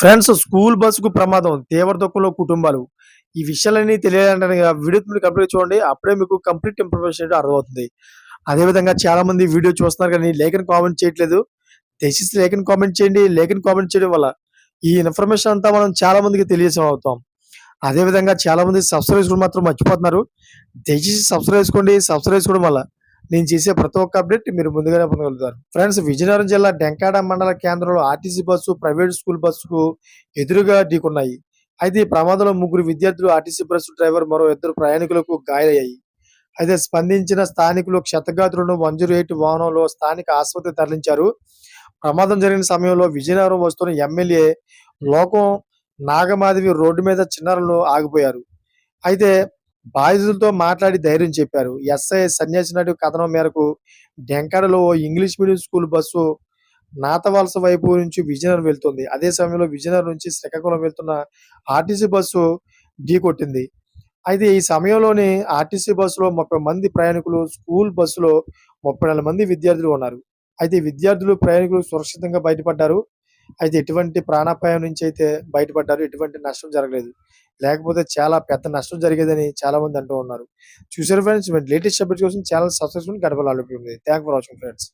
Friends school బస్సుకు ప్రమాదం తీవ్ర దుఃఖంలో కుటుంబాలు. ఈ విషయాలన్నీ తెలియాలంటే వీడియో మీరు కంప్లీట్ చూడండి అప్పుడే మీకు కంప్లీట్ ఇన్ఫర్మేషన్ అయితే అర్థమవుతుంది. అదేవిధంగా చాలా మంది వీడియో చూస్తున్నారు కానీ లేఖను కామెంట్ చేయట్లేదు. దయచేసి లేఖను కామెంట్ చేయండి లేఖను కామెంట్ చేయడం వల్ల ఈ ఇన్ఫర్మేషన్ అంతా మనం చాలా మందికి తెలియజేసం అవుతాం. అదేవిధంగా చాలా మంది సబ్స్క్రైబ్ మాత్రం మర్చిపోతున్నారు. దయచేసి సబ్స్క్రైబ్ చేసుకోండి సబ్స్క్రైబ్ చేసుకోవడం వల్ల నేను చేసే ప్రతి ఒక్క అప్డేట్ మీరు ముందుగానే పొందగలుగుతారు. ఫ్రెండ్స్ విజయనగరం జిల్లా డెంకాడ మండల కేంద్రంలో ఆర్టీసీ బస్సు ప్రైవేట్ స్కూల్ బస్సుకు ఎదురుగా ఢీకొన్నాయి. అయితే ఈ ప్రమాదంలో ముగ్గురు విద్యార్థులు ఆర్టీసీ బస్సు డ్రైవర్ మరో ఇద్దరు ప్రయాణికులకు గాయాలయ్యాయి అయితే స్పందించిన స్థానికులు క్షతగాత్రులను మంజూరు ఎయిట్ వాహనంలో స్థానిక ఆసుపత్రి తరలించారు. ప్రమాదం జరిగిన సమయంలో విజయనగరం వస్తున్న ఎమ్మెల్యే లోకం నాగమాధవి రోడ్డు మీద చిన్నారులు ఆగిపోయారు. అయితే బాధితులతో మాట్లాడి ధైర్యం చెప్పారు. ఎస్ఐ సన్యాసి నాయుడు కథనం మేరకు డెంకడలో English medium school bus Nathavalasa వైపు నుంచి విజయనగరం వెళ్తుంది. అదే సమయంలో విజయనగరం నుంచి శ్రీకాకుళం వెళ్తున్న ఆర్టీసీ బస్సు ఢీకొట్టింది అయితే ఈ సమయంలోనే ఆర్టీసీ బస్సులో ముప్పై మంది ప్రయాణికులు స్కూల్ బస్సులో ముప్పై నాలుగు మంది విద్యార్థులు ఉన్నారు. అయితే విద్యార్థులు ప్రయాణికులు సురక్షితంగా బయటపడ్డారు. అయితే ఎటువంటి ప్రాణాపాయం నుంచి అయితే బయటపడ్డారు. ఎటువంటి నష్టం జరగలేదు. లేకపోతే చాలా పెద్ద నష్టం జరిగేదని చాలా మంది అంటూ ఉన్నారు. చూసారు ఫ్రెండ్స్ లేటెస్ట్ అప్డేట్స్ కోసం ఛానల్ సబ్స్క్రైబ్ గడపలు థ్యాంక్ ఫర్ వాచింగ్ ఫ్రెండ్స్